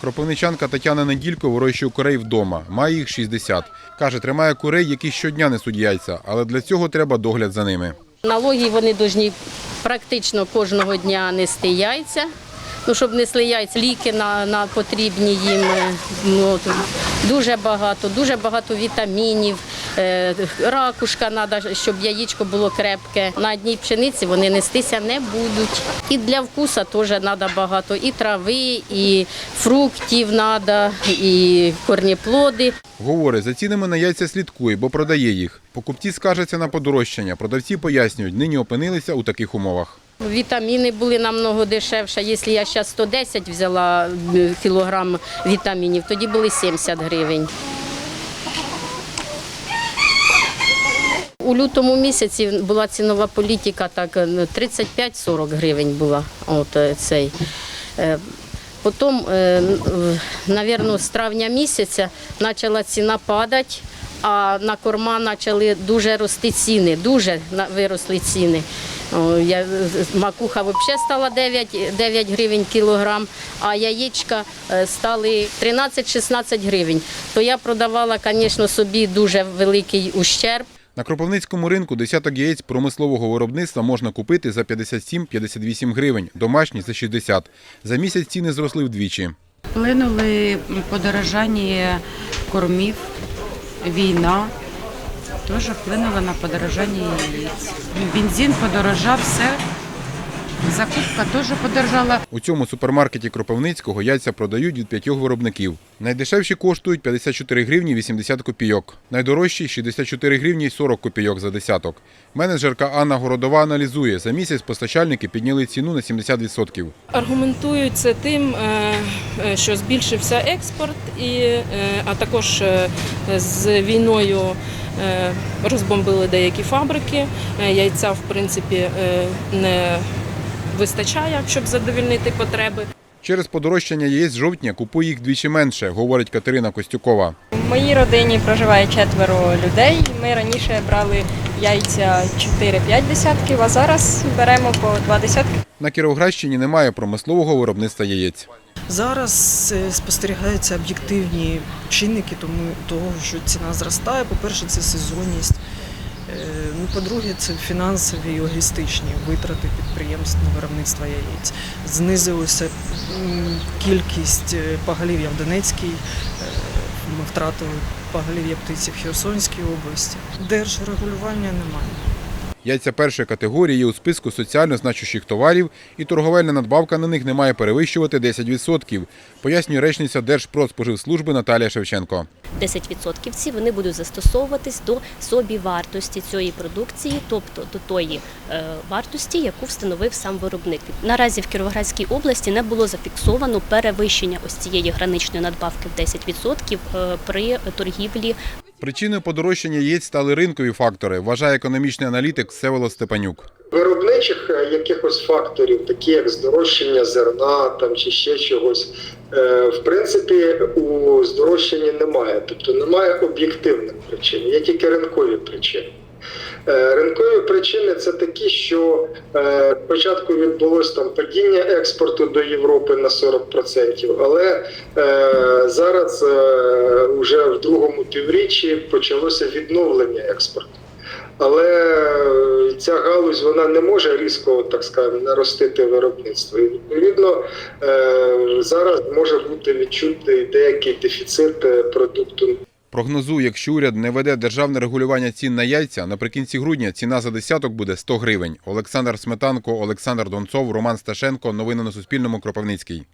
Кропивничанка Тетяна Неділько вирощує курей вдома. Має їх 60. Каже, тримає курей, які щодня несуть яйця, але для цього треба догляд за ними. Налоги вони повинні практично кожного дня нести яйця. Ну, щоб несли яйця, ліки на, на потрібні їм. е, Ну, дуже багато, дуже багато вітамінів. Е, ракушка треба, щоб яєчко було крепке. На одній пшениці вони нестися не будуть. І для вкуса теж треба багато. І трави, і фруктів треба, і корніплоди. Говорить, за цінами на яйця слідкує, бо продає їх. Покупці скаржаться на подорожчання. Продавці пояснюють, нині опинилися у таких умовах. Вітаміни були намного дешевше. Якщо я зараз 110 взяла е, кілограм вітамінів, тоді були 70 гривень. У лютому місяці була цінова політика, так е, 35-40 гривень була. От е, цей. Е, Потім, мабуть, з травня місяця почала ціна падати, а на корма почали дуже рости ціни, дуже виросли ціни. Я, макуха взагалі стала 9, 9 гривень кілограм, а яєчка стали 13-16 гривень. То я продавала, звісно, собі дуже великий ущерб. На Кропивницькому ринку десяток яєць промислового виробництва можна купити за 57-58 гривень, домашні за 60. За місяць ціни зросли вдвічі. Вплинули подорожання кормів, війна. Теж вплинула на подорожання яєць. Бензин подорожав, все. Закупка теж подорожала. У цьому супермаркеті Кропивницького яйця продають від п'ятьох виробників. Найдешевші коштують 54 гривні 80 копійок. Найдорожчі – 64 гривні 40 копійок за десяток. Менеджерка Анна Городова аналізує, за місяць постачальники підняли ціну на 70%. Аргументують це тим, е, е, що збільшився експорт, і, е, а також з війною розбомбили деякі фабрики. Яйця, в принципі, не вистачає, щоб задовільнити потреби. Через подорожчання яєць з жовтня купує їх двічі менше, говорить Катерина Костюкова. В моїй родині проживає четверо людей. Ми раніше брали яйця 4-5 десятків, а зараз беремо по 2 десятки. На Кіровоградщині немає промислового виробництва яєць. Зараз е, спостерігаються об'єктивні чинники, тому того, що ціна зростає. По-перше, це сезонність. Е, Ну, по-друге, це фінансові і логістичні витрати підприємств на виробництво яєць. Знизилася кількість пагалів'я поголів'я в Донецькій. е, Ми втратили поголів'я птиці в Херсонській області. Держрегулювання немає. Яйця першої категорії є у списку соціально значущих товарів, і торговельна надбавка на них не має перевищувати 10%, пояснює речниця Держпродспоживслужби Наталія Шевченко. 10% ці вони будуть застосовуватись до собівартості цієї продукції, тобто до тої е, вартості, яку встановив сам виробник. Наразі в Кіровоградській області не було зафіксовано перевищення ось цієї граничної надбавки в 10% е, при торгівлі Причиною подорожчання яєць стали ринкові фактори, вважає економічний аналітик Всеволод Степанюк. Виробничих е, якихось факторів, такі як здорожчання зерна там чи ще чогось, е, в принципі, у здорожчанні немає. Тобто немає об'єктивних причин, є тільки ринкові причини. Е, Ринкові причини це такі, що е, спочатку відбулось там падіння експорту до Європи на 40%, але е, зараз вже в другому півріччі почалося відновлення експорту. Але ця галузь вона не може різко, так скажемо, наростити виробництво. І відповідно зараз може бути відчутий деякий дефіцит продукту Прогнозує, якщо уряд не веде державне регулювання цін на яйця, наприкінці грудня ціна за десяток буде 100 гривень. Олександр Сметанко, Олександр Донцов, Роман Сташенко. Новини на Суспільному. Кропивницький.